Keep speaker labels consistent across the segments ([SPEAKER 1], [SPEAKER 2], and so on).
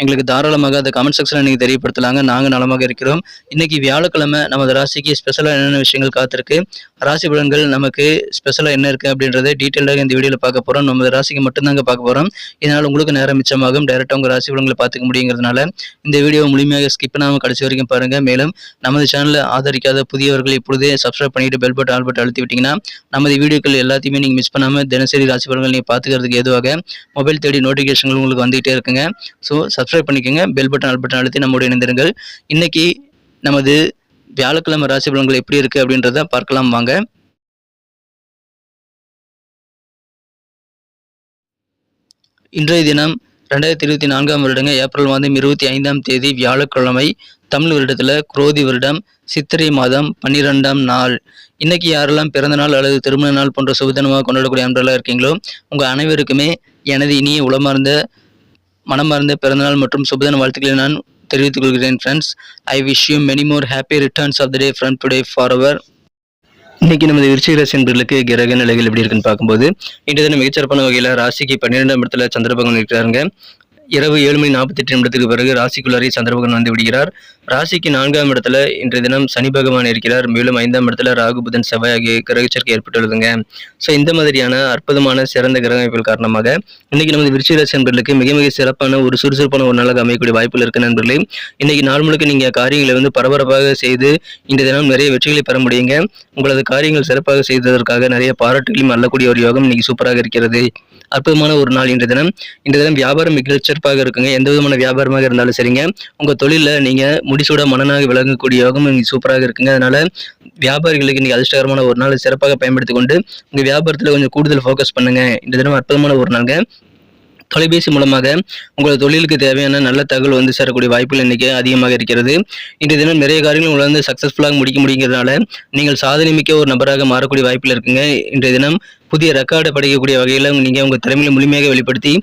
[SPEAKER 1] எங்களுக்கு தாராளமாக அந்த கமெண்ட் செக்ஷனில் நீங்கள் தெரியப்படுத்தலாங்க. நாங்கள் நலமாக இருக்கிறோம். இன்னைக்கு வியாழக்கிழமை நமது ராசிக்கு ஸ்பெஷலாக என்னென்ன விஷயங்கள் காத்திருக்கு? ராசி பலன்கள் நமக்கு ஸ்பெஷலாக என்ன இருக்குது அப்படின்றத டீட்டெயிலாக இந்த வீடியோவில் பார்க்க போகிறோம் நமது ராசிக்கு மட்டும்தாங்க பார்க்க போகிறோம் இதனால் உங்களுக்கு நேரம் மிச்சமாகும். டைரெக்டாக உங்கள் ராசி பலன்களை பார்த்துக்க முடியுங்கிறதுனால இந்த வீடியோ முழுமையாக ஸ்கிப் பண்ணாமல் கடைசி வரைக்கும் பாருங்கள் மேலும் நமது சேனலை ஆதரிக்காத புதியவர்கள் இப்பொழுதே சப்ஸ்கிரைப் பண்ணிட்டு பெல் பட்டன் ஆல் பட்டன் அழுத்தி விட்டிங்கன்னா நமது வீடியோக்கள் எல்லாத்தையுமே நீங்கள் மிஸ் பண்ணாமல் தினசரி ராசி பலன்கள் நீங்கள் பார்த்துக்கிறதுக்கு ஏதுவாக மொபைல் தேடி நோட்டிஃபிகேஷன்கள் உங்களுக்கு வந்துகிட்டே இருக்குங்க. ஸோ சப்ஸ்கிரைப் பண்ணிக்கோங்க. பெல் பட்டன் ஆல் பட்டன் அழுத்தி நம்முடைய இணைந்திருங்கள். இன்னைக்கு நமது வியாழக்கிழமை ராசி பலன்கள் எப்படி இருக்குது அப்படின்றத பார்க்கலாம் வாங்க. இன்றைய தினம் ரெண்டாயிரத்தி இருபத்தி நான்காம் வருடங்க ஏப்ரல் மாதம் இருபத்தி ஐந்தாம் தேதி வியாழக்கிழமை தமிழ் வருடத்தில் குரோதி வருடம் சித்திரை மாதம் பன்னிரெண்டாம் நாள். இன்னைக்கு யாரெல்லாம் பிறந்த நாள் அல்லது திருமண நாள் போன்ற சுபதினமாக கொண்டாடக்கூடிய அன்றெல்லாம் இருக்கீங்களோ உங்கள் அனைவருக்குமே எனது இனிய உளமார்ந்த மனமார்ந்த பிறந்தநாள் மற்றும் சுபதன வாழ்த்துக்களை நான் தெரிவித்துக் கொள்கிறேன் friends I wish you many more happy returns of the day from today for our இன்னைக்கு நமது விருச்சிக ராசி என்பர்களுக்கு கிரக நிலைகள் எப்படி இருக்குன்னு பார்க்கும்போது இன்றைய தினம் மிகச்சிறப்பான வகையில் ராசிக்கு பன்னிரெண்டாம் இடத்துல சந்திரபகவான் இருக்கிறாருங்க. இரவு ஏழு மணி நாற்பத்தெட்டு நிமிடத்துக்கு பிறகு ராசிக்குள்ளாரே சந்திரபகன் வந்து விடுகிறார். ராசிக்கு நான்காம் இடத்துல இன்றைய தினம் சனி பகவான் இருக்கிறார். மேலும் ஐந்தாம் இடத்துல ராகு புதன் செவ்வாய் ஆகிய கிரகச்சேர்க்கை ஏற்பட்டுள்ளதுங்க. ஸோ இந்த மாதிரியான அற்புதமான சிறந்த கிரகமைப்புகள் காரணமாக இன்னைக்கு நமது விருச்சி ராசி நண்பர்களுக்கு மிக மிக சிறப்பான ஒரு சுறுசுறுப்பான ஒரு நாளாக அமையக்கூடிய வாய்ப்புகள் இருக்கு நண்பர்களே. இன்னைக்கு நாள் முழுக்க நீங்க காரியங்களை வந்து பரபரப்பாக செய்து இந்த தினம் நிறைய வெற்றிகளை பெற முடியுங்க. உங்களது காரியங்கள் சிறப்பாக செய்ததற்காக நிறைய பாராட்டுகளையும் அல்லக்கூடிய ஒரு யோகம் இன்னைக்கு சூப்பராக இருக்கிறது. அற்புதமான ஒரு நாள் இன்றைய தினம். இந்த தினம் வியாபாரம் மிக சிறப்பாக இருக்குங்க. எந்த விதமான வியாபாரமாக இருந்தாலும் சரிங்க. உங்கள் தொழிலில் நீங்கள் முடிசூட மனநாக விளங்கக்கூடிய யோகம் இங்கே சூப்பராக இருக்குங்க. அதனால் வியாபாரிகளுக்கு இன்றைக்கி அதிர்ஷ்டகரமான ஒரு நாள் சிறப்பாக பயன்படுத்தி கொண்டு உங்கள் வியாபாரத்தில் கொஞ்சம் கூடுதல் ஃபோக்கஸ் பண்ணுங்கள் இந்த தினம் அற்புதமான ஒரு நாளுங்க. தொலைபேசி மூலமாக உங்களது தொழிலுக்கு தேவையான நல்ல தகவல் வந்து சேரக்கூடிய வாய்ப்புகள் இன்றைக்கி அதிகமாக இருக்கிறது. இன்றைய தினம் நிறைய காரியங்கள் உங்களை வந்து சக்ஸஸ்ஃபுல்லாக முடிக்க முடிங்கிறதுனால நீங்கள் சாதனை மிக்க ஒரு நபராக மாறக்கூடிய வாய்ப்பில் இருக்குங்க. இன்றைய தினம் புதிய ரெக்கார்டை படிக்கக்கூடிய வகையில் நீங்கள் உங்கள் திறமையை முழுமையாக வெளிப்படுத்தி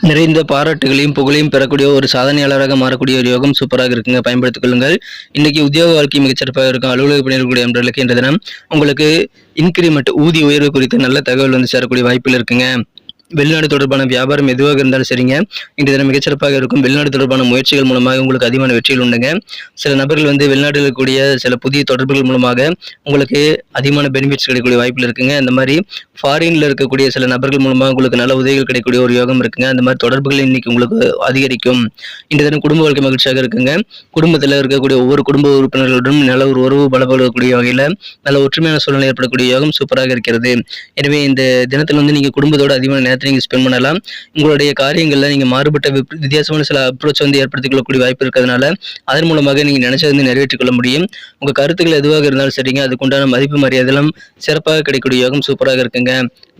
[SPEAKER 1] நிறைந்த பாராட்டுகளையும் புகழையும் பெறக்கூடிய ஒரு சாதனையாளராக மாறக்கூடிய ஒரு யோகம் சூப்பராக இருக்குங்க. பயன்படுத்திக் கொள்ளுங்கள். இன்னைக்கு உத்தியோக வாழ்க்கை மிகச்சிறப்பாக இருக்கும். அலுவலக பணியாளர்களுடைய நண்பர்களுக்கு இன்றைய தினம் உங்களுக்கு இன்கிரிமெண்ட் ஊதிய உயர்வு குறித்து நல்ல தகவல் வந்து சேரக்கூடிய வாய்ப்பில் இருக்குங்க. வெளிநாடு தொடர்பான வியாபாரம் எதுவாக இருந்தாலும் சரிங்க. இன்றைய தினம் மிகச்சிறப்பாக இருக்கும் வெளிநாடு தொடர்பான முயற்சிகள் மூலமாக உங்களுக்கு அதிகமான வெற்றிகள் உண்டுங்க. சில நபர்கள் வந்து வெளிநாட்டில் இருக்கக்கூடிய சில புதிய தொடர்புகள் மூலமாக உங்களுக்கு அதிகமான பெனிஃபிட்ஸ் கிடைக்கக்கூடிய வாய்ப்பில் இருக்குங்க. இந்த மாதிரி ஃபாரின்ல இருக்கக்கூடிய சில நபர்கள் மூலமாக உங்களுக்கு நல்ல உதவிகள் கிடைக்கக்கூடிய ஒரு யோகம் இருக்குங்க. அந்த மாதிரி தொடர்புகள் இன்னைக்கு உங்களுக்கு அதிகரிக்கும். இன்றைய தினம் குடும்ப வாழ்க்கை மகிழ்ச்சியாக இருக்குங்க. குடும்பத்தில் இருக்கக்கூடிய ஒவ்வொரு குடும்ப உறுப்பினர்களுடன் நல்ல ஒரு உறவு பலப்படக்கூடிய வகையில் நல்ல ஒற்றுமையான சூழ்நிலை ஏற்படக்கூடிய யோகம் சூப்பராக இருக்கிறது. எனவே இந்த தினத்தில் வந்து நீங்கள் குடும்பத்தோட அதிகமான நேரத்தை நீங்கள் ஸ்பெண்ட் பண்ணலாம். உங்களுடைய காரியங்களில் நீங்கள் மாறுபட்ட வித்தியாசமான சில அப்ரோச் வந்து ஏற்படுத்திக் கொள்ளக்கூடிய வாய்ப்பு இருக்கிறதுனால அதன் மூலமாக நீங்கள் நினைச்சது வந்து நிறைவேற்றிக் கொள்ள முடியும். உங்கள் கருத்துக்கள் எதுவாக இருந்தாலும் சரிங்க. அதுக்குண்டான மதிப்பு மரியாதைலாம் சிறப்பாக கிடைக்கக்கூடிய யோகம் சூப்பராக இருக்குங்க.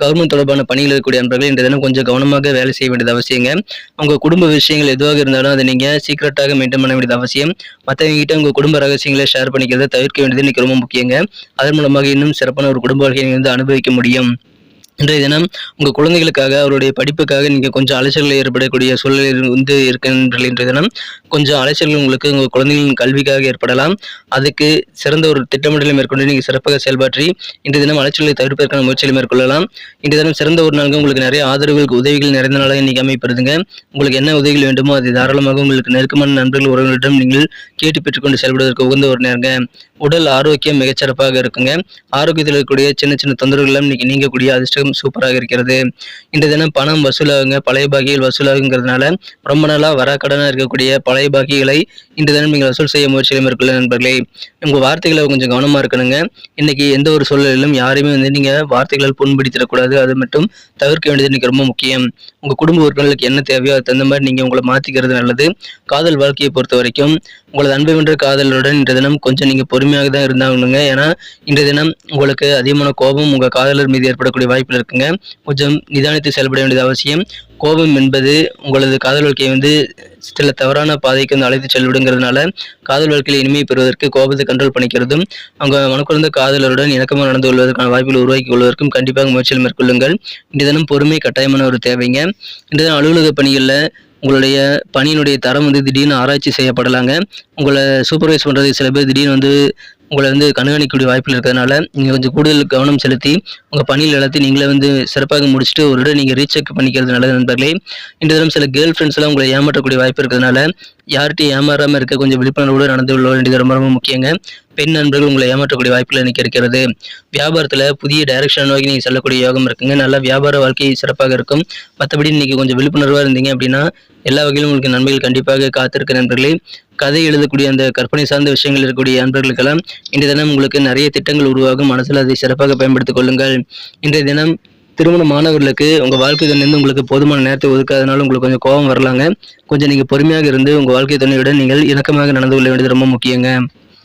[SPEAKER 1] கவர்மெண்ட் தொடர்பான பணியில் இருக்கக்கூடிய நண்பர்கள் இந்த தினம் கொஞ்சம் கவனமாக வேலை செய்ய வேண்டியது அவசியங்க. உங்கள் குடும்ப விஷயங்கள் எதுவாக இருந்தாலும் அதை நீங்கள் சீக்கிரட்டாக மெயின்டைன் பண்ண வேண்டியது அவசியம். மற்றவங்ககிட்ட உங்கள் குடும்ப ரகசியங்களை ஷேர் பண்ணிக்கிறத தவிர்க்க வேண்டியது இன்றைக்கி ரொம்ப முக்கியங்க. அதன் மூலமாக இன்னும் சிறப்பான ஒரு குடும்ப வாழ்க்கையை நீங்கள் வந்து அனுபவிக்க முடியும். இன்றைய தினம் உங்கள் குழந்தைகளுக்காக அவருடைய படிப்புக்காக நீங்கள் கொஞ்சம் அலைச்சல்கள் ஏற்படக்கூடிய சூழ்நிலை வந்து இருக்கின்ற இன்றைய தினம். கொஞ்சம் அலைச்சல்கள் உங்களுக்கு உங்கள் குழந்தைகளின் கல்விக்காக ஏற்படலாம். அதுக்கு சிறந்த ஒரு திட்டமிடலை மேற்கொண்டு நீங்கள் சிறப்பாக செயல்பாற்றி இன்றைய தினம் அலைச்சல்களை தவிர்ப்பதற்கான முயற்சிகளை மேற்கொள்ளலாம். இன்றைய தினம் சிறந்த ஒரு நாளுக்கு உங்களுக்கு நிறைய ஆதரவுகளுக்கு உதவிகள் நிறைந்த நாளாக இன்றைக்கி அமைப்படுதுங்க. உங்களுக்கு என்ன உதவிகள் வேண்டுமோ அது தாராளமாக உங்களுக்கு நெருக்கமான நண்பர்கள் உறவினரிடம் நீங்கள் கேட்டு பெற்றுக்கொண்டு செயல்படுவதற்கு உகந்த ஒரு நேரங்க. உடல் ஆரோக்கியம் மிகச்சிறப்பாக இருக்குங்க. ஆரோக்கியத்தில் இருக்கக்கூடிய சின்ன சின்ன தொந்தரவுகளும் இன்னைக்கு நீங்கக்கூடிய அதிர்ஷ்டம் சூப்பராக இருக்கிறது. இந்த தினம் பணம் வசூலாகுங்க பழைய பாக்கிகள் வசூலாகுங்கிறதுனால ரொம்ப நாளாக வராக்கடனாக இருக்கக்கூடிய பழைய பாக்கிகளை இந்த தினம் நீங்கள் வசூல் செய்ய முயற்சியில் மேற்கொள்ள நண்பர்களே உங்கள் வார்த்தைகளை கொஞ்சம் கவனமாக இருக்கணுங்க. இன்னைக்கு எந்த ஒரு சூழலிலும் யாரையுமே வந்து நீங்கள் வார்த்தைகளால் புண்படுத்திடக்கூடாது. அது மட்டும் தவிர்க்க வேண்டியது இன்னைக்கு ரொம்ப முக்கியம். உங்கள் குடும்ப உறுப்பினர்களுக்கு என்ன தேவையோ அது தகுந்த மாதிரி நீங்கள் உங்களை மாற்றிக்கிறது நல்லது. காதல் வாழ்க்கையை பொறுத்த வரைக்கும் உங்களது அன்பு வென்ற காதலருடன் இன்றைய தினம் கொஞ்சம் நீங்கள் பொறுமையாக தான் இருந்தாங்க ஏன்னா இன்றைய தினம் உங்களுக்கு அதிகமான கோபம் உங்கள் காதலர் மீது ஏற்படக்கூடிய வாய்ப்பில் இருக்குங்க. கொஞ்சம் நிதானித்து செயல்பட வேண்டியது அவசியம். கோபம் என்பது உங்களது காதல் வாழ்க்கையை வந்து சில தவறான பாதைக்கு வந்து அழைத்து செல்விடுங்கிறதுனால காதல் வாழ்க்கையில் இனிமை பெறுவதற்கு கோபத்தை கண்ட்ரோல் பண்ணிக்கிறதும் அவங்க மனக்குழந்த காதலருடன் இணக்கமாக நடந்து கொள்வதற்கான வாய்ப்புகள் உருவாக்கி கொள்வதற்கும் கண்டிப்பாக முயற்சிகள் மேற்கொள்ளுங்கள். இந்த தினம் பொறுமை கட்டாயமான ஒரு தேவைங்க. இன்றைய தினம் அலுவலக பணிகளில் உங்களுடைய பணியினுடைய தரம் வந்து திடீர்னு ஆராய்ச்சி செய்யப்படலாங்க. உங்களை சூப்பர்வைஸ் பண்ணுறது சில பேர் திடீர்னு வந்து உங்களை வந்து கண்காணிக்கக்கூடிய வாய்ப்பில் இருக்கிறதுனால நீங்கள் கொஞ்சம் கூடுதல் கவனம் செலுத்தி உங்கள் பணியில் எல்லாத்தையும் நீங்களே வந்து சிறப்பாக முடிச்சுட்டு ஒரு இடம் நீங்கள் ரீசெக் பண்ணிக்கிறது நல்லது நண்பர்களே. இந்த தினம் சில கேர்ள் ஃப்ரெண்ட்ஸ் எல்லாம் உங்களை ஏமாற்றக்கூடிய வாய்ப்பு இருக்கிறதுனால யார்கிட்டையும் ஏமாறாமல் இருக்க கொஞ்சம் விழிப்புணர்வோடு நடந்து கொள்ள வேண்டியது ரொம்ப ரொம்ப முக்கியங்க. பெண் நண்பர்கள் உங்களை ஏமாற்றக்கூடிய வாய்ப்புகள் எனக்கு இருக்கிறது. வியாபாரத்தில் புதிய டைரக்ஷன் நோக்கி நீங்கள் செல்லக்கூடிய யோகம் இருக்குங்க. நல்ல வியாபார வாழ்க்கை சிறப்பாக இருக்கும். மற்றபடி இன்னைக்கு கொஞ்சம் விழிப்புணர்வாக இருந்தீங்க அப்படின்னா எல்லா வகையிலும் உங்களுக்கு நன்மைகள் கண்டிப்பாக காத்திருக்க நண்பர்களே. கதை எழுதக்கூடிய அந்த கற்பனை சார்ந்த விஷயங்கள் இருக்கக்கூடிய நண்பர்களுக்கெல்லாம் இன்றைய தினம் உங்களுக்கு நிறைய திட்டங்கள் உருவாகும். மனசில் அதை சிறப்பாக பயன்படுத்திக் கொள்ளுங்கள். இன்றைய தினம் திருமண மாணவர்களுக்கு உங்கள் வாழ்க்கை துணையிலிருந்து உங்களுக்கு போதுமான நேரத்தை ஒதுக்காதனால உங்களுக்கு கொஞ்சம் கோபம் வரலாங்க. கொஞ்சம் நீங்கள் பொறுமையாக இருந்து உங்கள் வாழ்க்கை துணையுடன் நீங்கள் இணக்கமாக நடந்து கொள்ள வேண்டியது ரொம்ப முக்கியங்க.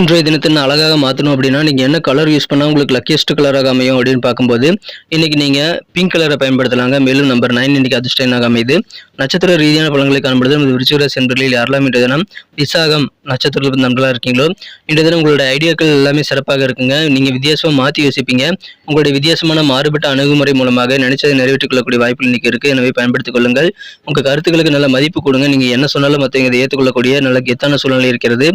[SPEAKER 1] இன்றைய தினத்தை அழகாக மாற்றணும் அப்படின்னா நீங்கள் என்ன கலர் யூஸ் பண்ணால் உங்களுக்கு லக்கியஸ்ட் கலராக அமையும் அப்படின்னு பார்க்கும்போது இன்றைக்கி நீங்கள் பிங்க் கலரை பயன்படுத்தலாங்க. மேலும் நம்பர் நைன் இன்றைக்கி அதிர்ஷ்ட அமையுது. நட்சத்திர ரீதியான பலன்களை காண்பது நமது விருச்சிகராசி என்பர்களில் யாரெல்லாம் இன்றைய தினம் விசாகம் நட்சத்திரத்தில் நண்பர்களாக இருக்கீங்களோ இன்றைய தினம் உங்களோட ஐடியாக்கள் எல்லாமே சிறப்பாக இருக்குங்க. நீங்கள் வித்தியாசமாக மாற்றி யோசிப்பீங்க. உங்களுடைய வித்தியாசமான மாறுபட்ட அணுகுமுறை மூலமாக நினைச்சதை நிறைவேற்றிக் கொள்ளக்கூடிய வாய்ப்புகள் இன்றைக்கி இருக்குது எனவே பயன்படுத்திக் கொள்ளுங்கள். உங்கள் கருத்துக்களுக்கு நல்ல மதிப்பு கொடுங்க. நீங்கள் என்ன சொன்னாலும் மற்றவங்க இதை ஏற்றுக்கொள்ளக்கூடிய நல்ல கெத்தான சூழ்நிலை இருக்கிறது.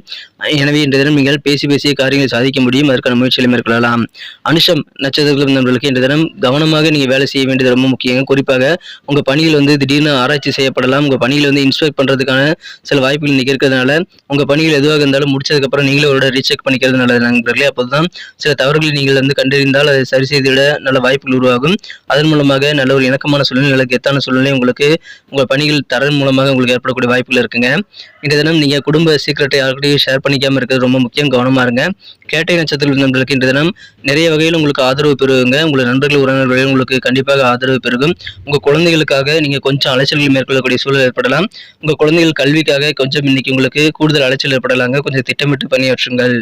[SPEAKER 1] எனவே இன்றைய தினம் நீங்கள் பேசி பேசிய காரியங்களை சாதிக்க முடியும். அதற்கான முயற்சிகளை மேற்கொள்ளலாம். அனுஷம் நட்சத்திரம் நண்பர்களுக்கு இன்று தினம் கவனமாக நீங்கள் வேலை செய்ய வேண்டியது ரொம்ப முக்கியங்க. குறிப்பாக உங்கள் பணியில் வந்து திடீர்னு ஆராய்ச்சி செய்யப்படலாம். உங்கள் பணியில் வந்து இன்ஸ்பெக்ட் பண்ணுறதுக்கான சில வாய்ப்புகள் இன்றைக்கி இருக்கிறதுனால உங்கள் பணிகள் எதுவாக இருந்தாலும் முடிச்சதுக்கப்புறம் நீங்களே ஒரு ரீசெக் பண்ணிக்கிறது நல்லது நண்பர்களே. அப்போதுதான் சில தவறுகளை நீங்கள் வந்து கண்டறிந்தால் அதை சரி செய்திட நல்ல வாய்ப்புகள் உருவாகும். அதன் மூலமாக நல்ல ஒரு இணக்கமான சூழ்நிலை நல்ல கெத்தான சூழ்நிலை உங்களுக்கு உங்கள் பணிகள் தரன் மூலமாக உங்களுக்கு ஏற்படக்கூடிய வாய்ப்புகள் இருக்குங்க. இந்த தினம் நீங்கள் குடும்ப சீக்கிரட்டை யாருக்கிட்டையும் ஷேர் பண்ணிக்காமல் இருக்கிறது ரொம்ப முக்கியம். கவனமாக இருங்க. கேட்டை நட்சத்திர நண்பர்களுக்கு இன்று தினம் நிறைய வகையில் உங்களுக்கு ஆதரவு பெறுவீங்க உங்கள் நண்பர்கள் உறவினர்கள் உங்களுக்கு கண்டிப்பாக ஆதரவு பெருகும். உங்கள் குழந்தைகளுக்காக நீங்கள் கொஞ்சம் அலைச்சல்கள் மேற்கொள்ளக்கூடிய சூழல் ஏற்படலாம். உங்கள் குழந்தைகள் கல்விக்காக கொஞ்சம் இன்னைக்கு உங்களுக்கு கூடுதல் அலைச்சல் ஏற்படலாங்க. கொஞ்சம் திட்டமிட்டு பணியாற்றுங்கள்.